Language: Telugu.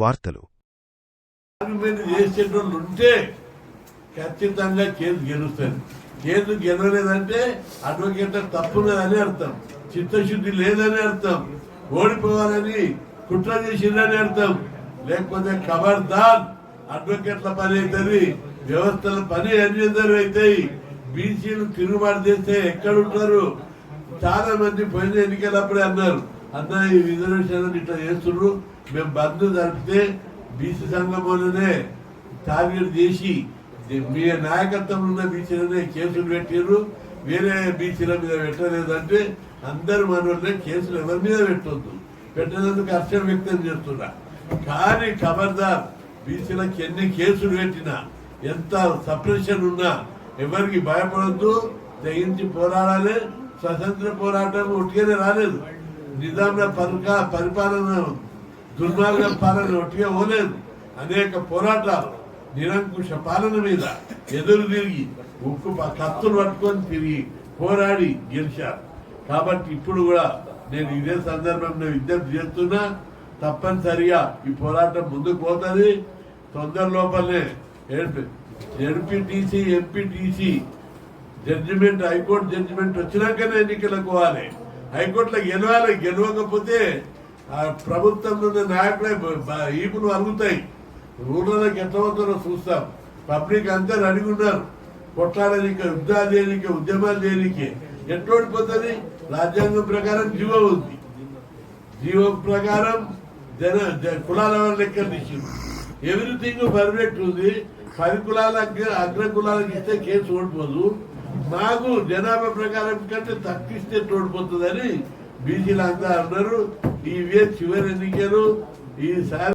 వార్తలు. చేసేటోళ్ళు ఉంటే ఖచ్చితంగా కేసు గెలుస్తారు. కేసు గెలవలేదంటే అడ్వకేట్ లేదని అర్థం. చిత్తశుద్ధి లేదని అర్థం. ఓడిపోవాలని కుట్ర చేసిందని అర్థం. లేకపోతే ఖబర్దార్ అడ్వకేట్ల పని అవుతుంది వ్యవస్థల పని అన్ని అవుతాయి బీసీలు తిరుగుబాటు చేస్తే ఎక్కడ ఉంటారు చాలా మంది పోయిన ఎన్నికలప్పుడే అన్నారు. అన్న ఈ రిజర్వేషన్ ఇట్లా చేస్తుండ్రు. మేము బంద్ జరిపితే బీసీ సంఘంలోనే టార్గెట్ చేసి మీ నాయకత్వంలో ఉన్న బీసీలనే కేసులు పెట్టారు వేరే బీసీల మీద పెట్టలేదంటే అందరు మనోళ్ళే కేసులు ఎవరి మీద పెట్టొద్దు. పెట్టినందుకు హర్షం వ్యక్తం చేస్తున్నా. కానీ ఖబర్దార్ బీసీలకు ఎన్ని కేసులు పెట్టినా ఎంత సప్రెషన్ ఉన్నా ఎవరికి భయపడద్దు. తెగించి పోరాడాలి. స్వతంత్ర పోరాటం ఒట్టిగానే రాలేదు. నిజాంల పరుక పరిపాలన దుర్మార్గ పాలన ఒట్టిగా పోలేదు. అనేక పోరాటాలు నిరంకుశ పాలన మీద ఎదురు తిరిగి ఉక్కు కత్తులు పట్టుకొని తిరిగి పోరాడి గెలిచారు. కాబట్టి ఇప్పుడు కూడా నేను ఇదే సందర్భంలో విజ్ఞప్తి చేస్తున్నా తప్పనిసరిగా ఈ పోరాటం ముందుకు పోతుంది. తొందర లోపలనే ZPTC MPTC judgement high court judgement వచ్చినాకనే ఎన్నికలకు పోవాలి. హైకోర్టులో గెలవాలి గెలవకపోతే ఆ నాయకులే ఈపులు అరుగుతాయి. ఊళ్ళలోకి ఎట్లా చూస్తాం. పబ్లిక్ అంతా రెడీగా ఉన్నారు. కొట్లాడడానికి యుద్ధాలు చేయడానికి ఉద్యమాలు చేయడానికి ఎట్లా ఓడిపోతుంది రాజ్యాంగం ప్రకారం జీవో ఉంది. జీవో ప్రకారం జన జ- కులాల లెక్క లెక్కలు ఎవ్రీథింగ్ పర్ఫెక్ట్ ఉంది. పది కులాల అగ్ర కులాలకు ఇస్తే కేసు ఓడిపోదు. మాకు జనాభా ప్రకారం కంటే తప్పిస్తే తోడిపోతుందని బీసీలు అంతా అన్నారు. ఇవే చివరి ఎన్నికలు ఈసారి